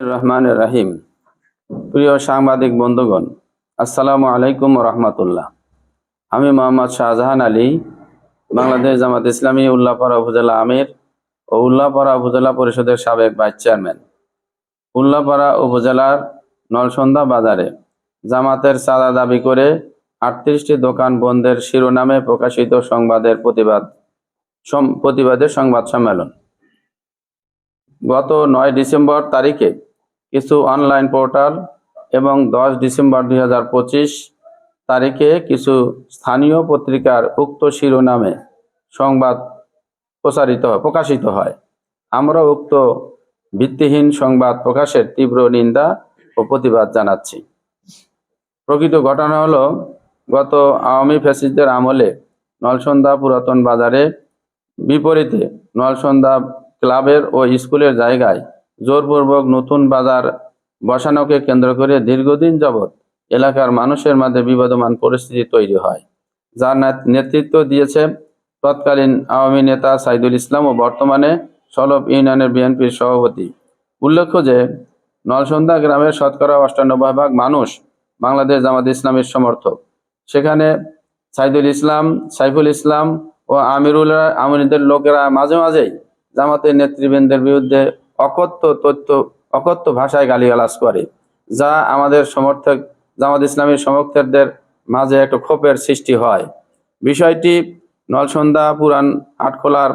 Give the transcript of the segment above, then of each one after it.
রহমান রাহিম প্রিয় সাংবাদিক বন্ধুগণ, আসসালামু আলাইকুম রহমতুল্লাহ আমি মোহাম্মদ শাহজাহান আলী, বাংলাদেশ জামাত ইসলামী উল্লাপাড়া উপজেলা আমির ও উল্লাপাড়া উপজেলা পরিষদের সাবেক ভাইস চেয়ারম্যান। উল্লাপাড়া উপজেলার নলসন্ধ্যা বাজারে জামাতের চাঁদা দাবি করে আটত্রিশটি দোকান বন্ধের শিরোনামে প্রকাশিত সংবাদের প্রতিবাদ প্রতিবাদের সংবাদ সম্মেলন। গত নয় ডিসেম্বর তারিখে কিছু অনলাইন পোর্টাল এবং দশ ডিসেম্বর দুই হাজার পঁচিশ তারিখে কিছু স্থানীয় পত্রিকার উক্ত শিরোনামে সংবাদ প্রচারিত প্রকাশিত হয়। আমরা উক্ত ভিত্তিহীন সংবাদ প্রকাশের তীব্র নিন্দা ও প্রতিবাদ জানাচ্ছি। প্রকৃত ঘটনা হলো, গত আওয়ামী ফ্যাসিস্টদের আমলে নলসন্দা পুরাতন বাজারে বিপরীতে নলসন্দা ক্লাবের ও স্কুলের জায়গায় জোরপূর্বক নতুন বাজার বসানোকে কেন্দ্র করে দীর্ঘদিন যাবৎ এলাকার মানুষের মাঝে বিবাদমান পরিস্থিতি তৈরি হয়, যার নেত- নেতৃত্ব দিয়েছে তৎকালীন আওয়ামী নেতা সাইদুল ইসলাম ও বর্তমানে সলব ইউনিয়নের বিএনপির সভাপতি। উল্লেখ্য যে, নলসন্দা গ্রামের শতকরা অষ্টানব্বই ভাগ মানুষ বাংলাদেশ জামাত ইসলামের সমর্থক। সেখানে সাইদুল ইসলাম, সাইফুল ইসলাম ও আমিরুল আমিরদের লোকেরা মাঝে মাঝেই জামাতের নেতৃবৃন্দের বিরুদ্ধে অকথ্য তথ্য, অকথ্য ভাষায় গালিগালাজ করে, যা আমাদের সমর্থক জামাত ইসলামের সমর্থকদের মাঝে একটা ক্ষোভের সৃষ্টি হয়। বিষয়টি নলসন্ধ্যা পুরান আটখোলার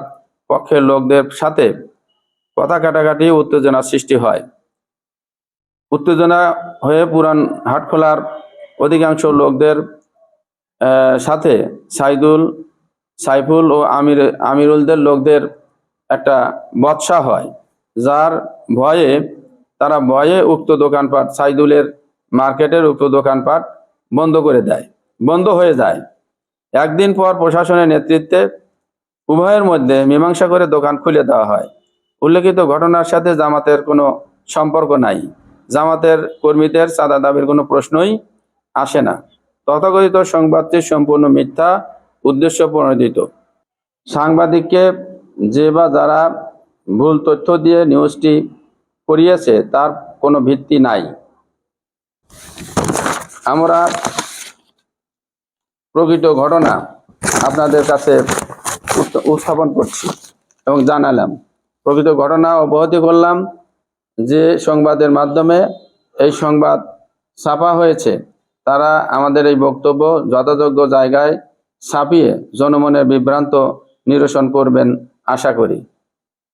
পক্ষের লোকদের সাথে কথা কাটাকাটি উত্তেজনার সৃষ্টি হয়। উত্তেজনা হয়ে পুরান হাটখোলার অধিকাংশ লোকদের সাথে সাইদুল, সাইফুল ও আমির, আমিরুলদের লোকদের একটা বৎসা হয়। যার ভয়ে, তারা ভয়ে উক্ত দোকানপাট সাইদুলের মার্কেটের উক্ত দোকানপাট বন্ধ করে দেয়, বন্ধ হয়ে যায়। একদিন পর প্রশাসনের নেতৃত্বে উভয়ের মধ্যে মীমাংসা করে দোকান খুলে দেওয়া হয়। উল্লেখিত ঘটনার সাথে জামাতের কোনো সম্পর্ক নাই। জামাতের কর্মীদের চাঁদা দাবির কোনো প্রশ্নই আসে না। তথাকথিত সংবাদটি সম্পূর্ণ মিথ্যা, উদ্দেশ্য প্রণোদিত। সাংবাদিককে যে বা যারা ভুল তথ্য দিয়ে নিউজটি করিয়েছে তার কোনো ভিত্তি নাই। আমরা প্রকৃত ঘটনা আপনাদের কাছে উত্থাপন করছি এবং জানালাম। প্রকৃত ঘটনা অবগতি করলাম যে সংবাদের মাধ্যমে এই সংবাদ ছাপা হয়েছে। তারা আমাদের এই বক্তব্য যথাযোগ্য জায়গায় ছাপিয়ে জনমনের বিভ্রান্ত নিরসন করবেন আশা করি।